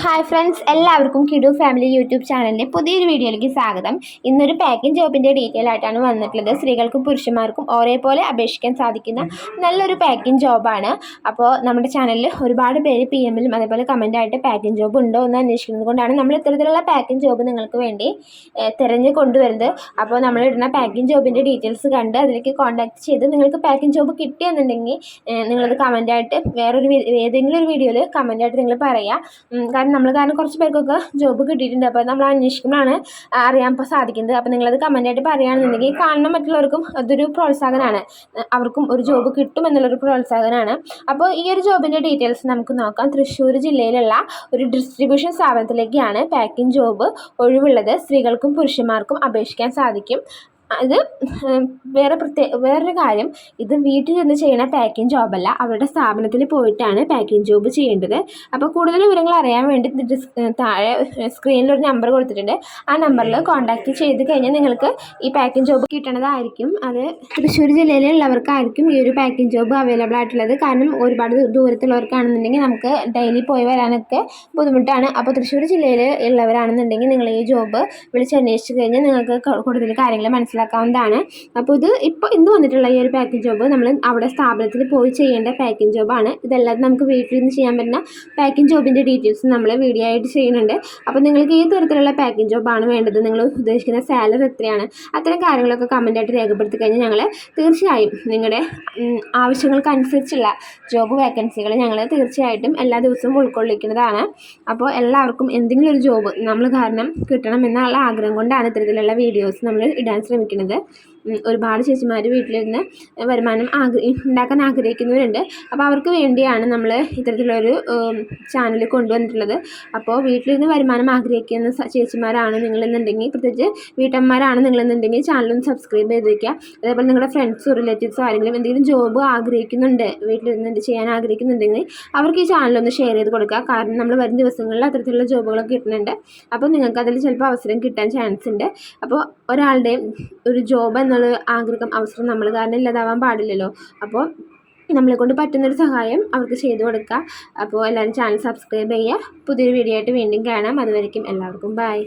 Hi friends എല്ലാവർക്കും കിഡു family YouTube ചാനലിന്റെ പുതിയൊരു വീഡിയോയിലേക്ക് സ്വാഗതം. ഇന്നൊരു പാക്കിംഗ് ജോബിന്റെ ഡീറ്റെയിൽ ആയിട്ടാണ് വന്നിട്ടുള്ളത്. സ്ത്രീകൾക്കും പുരുഷന്മാർക്കും ഒരേപോലെ അപേക്ഷിക്കാൻ സാധിക്കുന്ന നല്ലൊരു പാക്കിംഗ് ജോബാണ് അപ്പോൾ നമ്മുടെ ചാനലിൽ ഒരുപാട് പേര് പി എമ്മിലും അതേപോലെ കമന്റായിട്ട് പാക്കിംഗ് ജോബ് ഉണ്ടോ എന്ന് അന്വേഷിക്കുന്നത് കൊണ്ടാണ് നമ്മൾ ഇത്തരത്തിലുള്ള പാക്കിംഗ് ജോബ് നിങ്ങൾക്ക് വേണ്ടി തിരഞ്ഞ് കൊണ്ടുവരുന്നത്. അപ്പോൾ നമ്മൾ ഇടുന്ന പാക്കിംഗ് ജോബിന്റെ ഡീറ്റെയിൽസ് കണ്ട് അതിലേക്ക് കോൺടാക്ട് ചെയ്ത് നിങ്ങൾക്ക് പാക്കിംഗ് ജോബ് കിട്ടിയെന്നുണ്ടെങ്കിൽ നിങ്ങളത് കമന്റായിട്ട് വേറൊരു ഏതെങ്കിലും ഒരു വീഡിയോയിൽ കമന്റായിട്ട് നിങ്ങൾ പറയുക ഉം, കാരണം നമ്മൾ കാരണം കുറച്ച് പേർക്കൊക്കെ ജോബ് കിട്ടിയിട്ടുണ്ട്. അപ്പോൾ നമ്മൾ അന്വേഷിക്കുമ്പോഴാണ് അറിയാൻ സാധിക്കുന്നത്. അപ്പോൾ നിങ്ങളത് കമന്റായിട്ട് പറയുകയാണെന്നുണ്ടെങ്കിൽ കാണുന്ന മറ്റുള്ളവർക്കും അതൊരു പ്രോത്സാഹനമാണ്. അവർക്കും ഒരു ജോബ് കിട്ടും എന്നുള്ളൊരു പ്രോത്സാഹനമാണ്. അപ്പോൾ ഈ ഒരു ജോബിന്റെ ഡീറ്റെയിൽസ് നമുക്ക് നോക്കാം. തൃശ്ശൂർ ജില്ലയിലുള്ള ഒരു ഡിസ്ട്രിബ്യൂഷൻ സ്ഥാപനത്തിലേക്കാണ് പാക്കിംഗ് ജോബ് ഒഴിവുള്ളത്. സ്ത്രീകൾക്കും പുരുഷന്മാർക്കും അപേക്ഷിക്കാൻ സാധിക്കും. ഉം, വേറെ പ്രത്യേക വേറൊരു കാര്യം. ഇത് വീട്ടിൽ നിന്ന് ചെയ്യുന്ന പാക്കിംഗ് ജോബല്ല അവരുടെ സ്ഥാപനത്തിൽ പോയിട്ടാണ് പാക്കിംഗ് ജോബ് ചെയ്യേണ്ടത്. അപ്പോൾ കൂടുതൽ വിവരങ്ങൾ അറിയാൻ വേണ്ടി താഴെ സ്ക്രീനിൽ ഒരു നമ്പർ കൊടുത്തിട്ടുണ്ട്. ആ നമ്പറിൽ കോൺടാക്റ്റ് ചെയ്ത് കഴിഞ്ഞാൽ നിങ്ങൾക്ക് ഈ പാക്കിംഗ് ജോബ് കിട്ടണതായിരിക്കും. അത് തൃശ്ശൂർ ജില്ലയിലുള്ളവർക്കായിരിക്കും ഈ ഒരു പാക്കിംഗ് ജോബ് അവൈലബിൾ ആയിട്ടുള്ളത്. കാരണം ഒരുപാട് ദൂരത്തുള്ളവർക്കാണെന്നുണ്ടെങ്കിൽ നമുക്ക് ഡെയിലി പോയി വരാനൊക്കെ ബുദ്ധിമുട്ടാണ്. അപ്പോൾ തൃശ്ശൂർ ജില്ലയിൽ ഉള്ളവരാണെന്നുണ്ടെങ്കിൽ നിങ്ങൾ ഈ ജോബ് വിളിച്ചന്വേഷിച്ച് കഴിഞ്ഞാൽ നിങ്ങൾക്ക് കൂടുതൽ കാര്യങ്ങൾ മനസ്സിലാക്കാവുന്നതാണ് അപ്പോൾ ഇത് ഇപ്പോൾ ഇന്ന് വന്നിട്ടുള്ള ഈ ഒരു പാക്കിംഗ് ജോബ് നമ്മൾ അവിടെ സ്ഥാപനത്തിൽ പോയി ചെയ്യേണ്ട പാക്കിംഗ് ജോബാണ് ഇതല്ലാതെ നമുക്ക് വീട്ടിൽ നിന്ന് ചെയ്യാൻ പറ്റുന്ന പാക്കിംഗ് ജോബിന്റെ ഡീറ്റെയിൽസ് നമ്മൾ വീഡിയോ ആയിട്ട് ചെയ്യുന്നുണ്ട്. അപ്പോൾ നിങ്ങൾക്ക് ഏത് തരത്തിലുള്ള പാക്കിംഗ് ജോബാണ് വേണ്ടത്? നിങ്ങൾ ഉദ്ദേശിക്കുന്ന സാലറി എത്രയാണ്? അത്തരം കാര്യങ്ങളൊക്കെ കമന്റായിട്ട് രേഖപ്പെടുത്തി കഴിഞ്ഞാൽ ഞങ്ങൾ തീർച്ചയായും നിങ്ങളുടെ ആവശ്യങ്ങൾക്കനുസരിച്ചുള്ള ജോബ് വേക്കൻസികൾ ഞങ്ങൾ തീർച്ചയായിട്ടും എല്ലാ ദിവസവും ഉൾക്കൊള്ളിക്കുന്നതാണ്. അപ്പോൾ എല്ലാവർക്കും എന്തെങ്കിലും ഒരു ജോബ് നമ്മൾ കാരണം കിട്ടണം എന്നുള്ള ആഗ്രഹം കൊണ്ടാണ് ഇത്തരത്തിലുള്ള വീഡിയോസ് നമ്മൾ ഇടാൻ ശ്രമിക്കുന്നത്. ഉം, ഒരുപാട് ചേച്ചിമാർ വീട്ടിലിരുന്ന് വരുമാനം ആഗ്രഹി ഉണ്ടാക്കാൻ ആഗ്രഹിക്കുന്നവരുണ്ട്. അപ്പോൾ അവർക്ക് വേണ്ടിയാണ് നമ്മൾ ഇത്തരത്തിലൊരു ചാനൽ കൊണ്ടുവന്നിട്ടുള്ളത്. അപ്പോൾ വീട്ടിലിരുന്ന് വരുമാനം ആഗ്രഹിക്കുന്ന ചേച്ചിമാരാണ് നിങ്ങളെന്നുണ്ടെങ്കിൽ പ്രത്യേകിച്ച് വീട്ടമ്മമാരാണ് നിങ്ങളെന്നുണ്ടെങ്കിൽ ചാനലൊന്ന് സബ്സ്ക്രൈബ് ചെയ്ത് വയ്ക്കുക അതേപോലെ നിങ്ങളുടെ ഫ്രണ്ട്സോ റിലേറ്റീവ്സോ ആരെങ്കിലും എന്തെങ്കിലും ജോബ് ആഗ്രഹിക്കുന്നുണ്ട് വീട്ടിലിരുന്ന് ചെയ്യാൻ ആഗ്രഹിക്കുന്നുണ്ടെങ്കിൽ അവർക്ക് ഈ ചാനലൊന്ന് ഷെയർ ചെയ്ത് കൊടുക്കുക കാരണം നമ്മൾ വരും ദിവസങ്ങളിൽ അത്തരത്തിലുള്ള ജോബുകളൊക്കെ കിട്ടുന്നുണ്ട്. അപ്പോൾ നിങ്ങൾക്ക് അതിൽ ചിലപ്പോൾ അവസരം കിട്ടാൻ ചാൻസ് ഉണ്ട്. അപ്പോൾ ഒരാളുടെയും ഒരു ജോബ് എന്നുള്ള ആഗ്രഹം അവസരം നമ്മൾ കാരണം ഇല്ലാതാവാൻ പാടില്ലല്ലോ. അപ്പോൾ നമ്മളെ കൊണ്ട് പറ്റുന്നൊരു സഹായം അവർക്ക് ചെയ്തു കൊടുക്കുക. അപ്പോൾ എല്ലാവരും ചാനൽ സബ്സ്ക്രൈബ് ചെയ്യുക. പുതിയൊരു വീഡിയോ ആയിട്ട് വീണ്ടും കാണാം. അതുവരേക്കും എല്ലാവർക്കും ബൈ